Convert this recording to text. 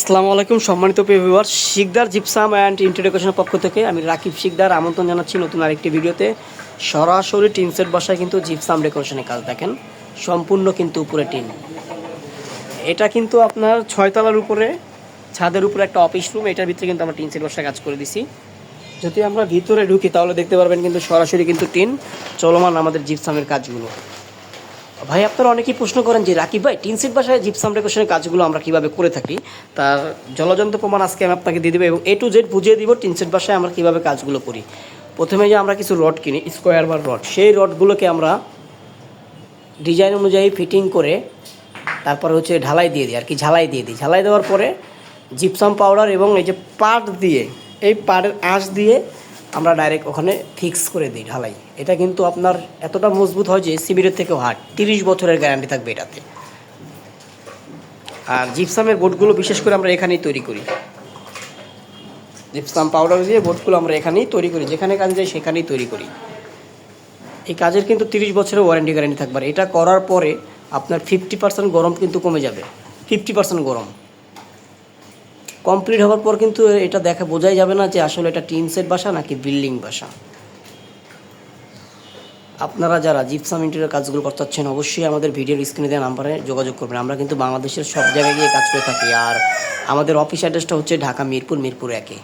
আসসালামু আলাইকুম, সম্মানিত ভিউয়ার শিকদার, জিপসাম অ্যান্ড ইন্টারডেকশনের পক্ষ থেকে আমি রাকিব শিকদার আমন্ত্রণ জানাচ্ছি নতুন আরেকটি ভিডিওতে। সরাসরি টিন সেট বাসায় কিন্তু জিপসাম ডেকোরেশনের কাজ দেখেন। সম্পূর্ণ কিন্তু উপরে টিন। এটা কিন্তু আপনার ছয়তলার উপরে, ছাদের উপরে একটা অফিস রুম এটার ভিতরে কিন্তু আমরা টিন সেট বাসায় কাজ করে দিছি। যদি আমরা ভিতরে ঢুকি তাহলে দেখতে পারবেন কিন্তু সরাসরি কিন্তু টিন, চলমান আমাদের জিপসামের কাজগুলো। ভাই, আপনারা অনেকেই প্রশ্ন করেন যে, রাকিব ভাই, টিন সেট বাসায় জিপসাম ডেকোরেশনের কাজগুলো আমরা কীভাবে করে থাকি? তার জলযন্ত্র প্রমাণ আজকে আমি আপনাকে দিয়ে দেবো এবং এ টু জেড বুঝিয়ে দিব টিন সেট বাসায় আমরা কীভাবে কাজগুলো করি। প্রথমে যে আমরা কিছু রড কিনি, স্কোয়ার বা রড, সেই রডগুলোকে আমরা ডিজাইন অনুযায়ী ফিটিং করে তারপর হচ্ছে ঢালাই দিয়ে দিই, আর কি ঝালাই দিয়ে দিই। ঝালাই দেওয়ার পরে জিপসাম পাউডার এবং এই যে পাট দিয়ে, এই পাটের আঁশ দিয়ে আমরা ডাইরেক্ট ওখানে ফিক্স করে দিই ঢালাই। এটা কিন্তু আপনার এতটা মজবুত হয় যে সিমিরের থেকেও হার্ড তিরিশ বছরের গ্যারান্টি থাকবে এটাতে। আর জিপসামের বোর্ডগুলো বিশেষ করে আমরা এখানেই তৈরি করি। জিপসাম পাউডার দিয়ে বোর্ডগুলো আমরা এখানেই তৈরি করি, যেখানে কাজ যায় সেখানেই তৈরি করি। এই কাজের কিন্তু তিরিশ বছরের ওয়ারেন্টি গ্যারান্টি থাকবে। এটা করার পরে আপনার ফিফটি পার্সেন্ট গরম কিন্তু কমে যাবে। ফিফটি পার্সেন্ট গরম। কমপ্লিট হওয়ার পর কিন্তু এটা দেখা, বোঝাই যাবে না যে আসলে এটা টিন সেট বাসা নাকি বিল্ডিং বাসা। আপনারা যারা জিপসাম ইন্টেরিয়ার কাজগুলো করতে চাচ্ছেন অবশ্যই আমাদের ভিডিওর স্ক্রিনে দেওয়া নাম্বারে যোগাযোগ করবেন। আমরা কিন্তু বাংলাদেশের সব জায়গায় গিয়ে কাজ করে থাকি। আর আমাদের অফিস অ্যাড্রেসটা হচ্ছে ঢাকা মিরপুর মিরপুর একে।